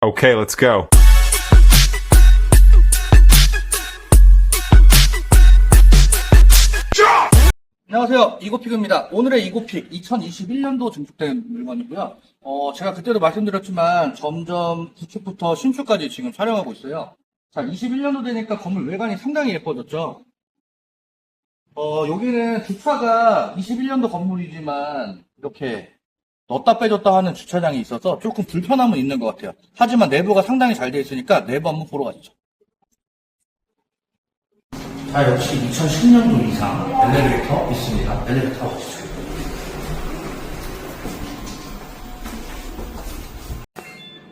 Okay, let's go. 안녕하세요. 이고픽입니다. 오늘의 이고픽 2021년도 증축된 물건이고요. 어, 제가 그때도 말씀드렸지만 점점 구축부터 신축까지 지금 촬영하고 있어요. 자, 21년도 되니까 건물 외관이 상당히 예뻐졌죠. 어, 여기는 주차가 21년도 건물이지만 이렇게 넣었다 빼줬다 하는 주차장이 있어서 조금 불편함은 있는 것 같아요. 하지만 내부가 상당히 잘 되어 있으니까 내부 한번 보러 가시죠. 자, 역시 2010년도 이상 엘리베이터 있습니다. 엘리베이터 타보시죠.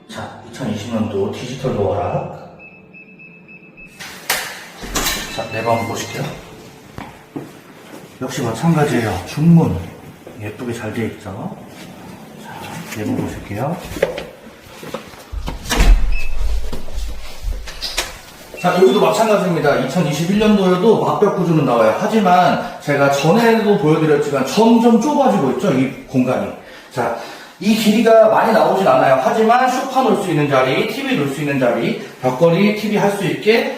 자, 2020년도 디지털 도어락. 자, 내부 한번 보실게요. 역시 마찬가지예요. 중문. 예쁘게 잘 되어 있죠. 자, 내부 보실게요. 자, 여기도 마찬가지입니다. 2021년도에도 막벽 구조는 나와요. 하지만 제가 전에도 보여드렸지만 점점 좁아지고 있죠, 이 공간이. 자, 이 길이가 많이 나오진 않아요. 하지만 쇼파 놓을 수 있는 자리, TV 놓을 수 있는 자리, 벽걸이, TV 할 수 있게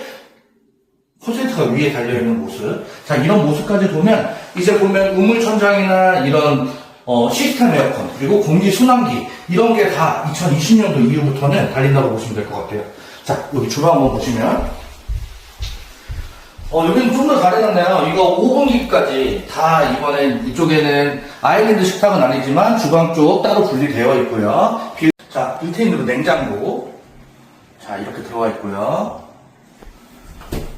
콘센트가 위에 달려있는 모습. 자, 이런 모습까지 보면, 이제 보면 우물천장이나 이런, 어, 시스템 에어컨, 그리고 공기 순환기, 이런 게 다 2020년도 이후부터는 달린다고 보시면 될 것 같아요. 자, 여기 주방 한번 보시면, 어, 여기는 좀 더 잘해놨네요. 이거 5분기까지 다 이번엔 이쪽에는 아일랜드 식탁은 아니지만 주방 쪽 따로 분리되어 있고요. 빌- 자, 빌트인으로 냉장고. 자, 이렇게 들어가 있고요.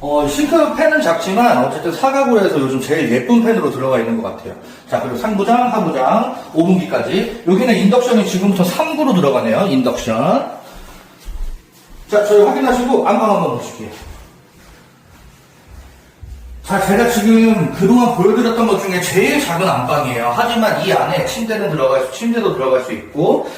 어, 싱크팬은 작지만 어쨌든 사각으로 해서 요즘 제일 예쁜 팬으로 들어가 있는 것 같아요. 자, 그리고 상부장, 하부장, 5분기까지. 여기는 인덕션이 지금부터 3구로 들어가네요. 인덕션. 자, 저희 확인하시고 안방 한번 보실게요. 자, 제가 지금 그동안 보여드렸던 것 중에 제일 작은 안방이에요. 하지만 이 안에 침대는 들어갈 수, 침대도 들어갈 수 있고,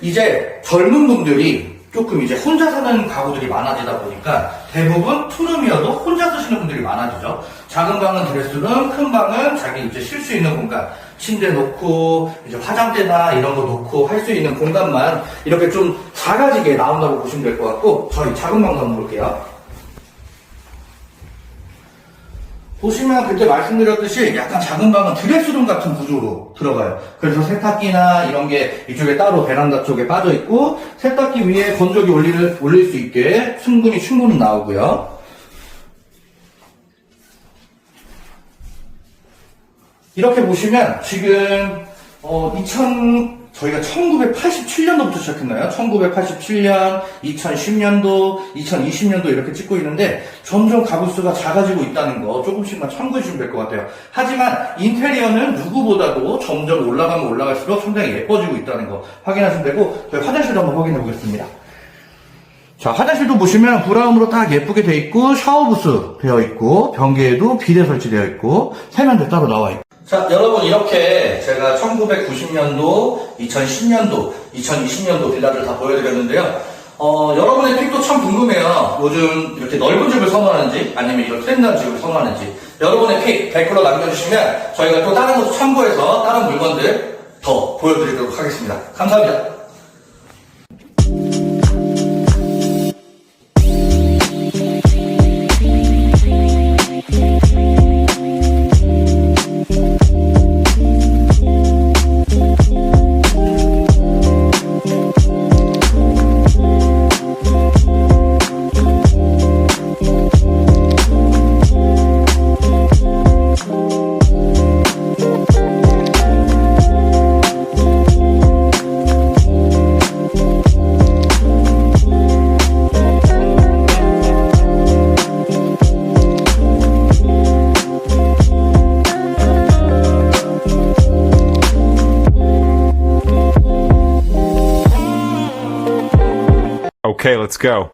이제 젊은 분들이 조금 이제 혼자 사는 가구들이 많아지다 보니까 대부분 투룸이어도 혼자 쓰시는 분들이 많아지죠. 작은 방은 드레스룸, 큰 방은 자기 이제 쉴 수 있는 공간, 침대 놓고, 이제 화장대나 이런 거 놓고 할 수 있는 공간만 이렇게 좀 작아지게 나온다고 보시면 될 것 같고, 저희 작은 방도 한번 볼게요. 보시면 그때 말씀드렸듯이 약간 작은 방은 드레스룸 같은 구조로 들어가요. 그래서 세탁기나 이런 게 이쪽에 따로 베란다 쪽에 빠져 있고 세탁기 위에 건조기 올릴, 올릴 수 있게 충분히 충분히 나오고요. 이렇게 보시면 지금 어, 2000 저희가 1987년도부터 시작했나요? 1987년, 2010년도, 2020년도 이렇게 찍고 있는데 점점 가구 수가 작아지고 있다는 거 조금씩만 참고해 주시면 될 것 같아요. 하지만 인테리어는 누구보다도 점점 올라가면 올라갈수록 상당히 예뻐지고 있다는 거 확인하시면 되고 저희 화장실도 한번 확인해 보겠습니다. 자, 화장실도 보시면 브라운으로 딱 예쁘게 되어 있고 샤워부스 되어 있고 변기에도 비대 설치되어 있고 세면대 따로 나와 있고 자, 여러분 이렇게 제가 1990년도, 2010년도, 2020년도 빌라를 다 보여드렸는데요. 어, 여러분의 픽도 참 궁금해요. 요즘 이렇게 넓은 집을 선호하는지 아니면 이런 트렌드한 집을 선호하는지 여러분의 픽 댓글로 남겨주시면 저희가 또 다른 것도 참고해서 다른 물건들 더 보여드리도록 하겠습니다. 감사합니다. Okay, let's go.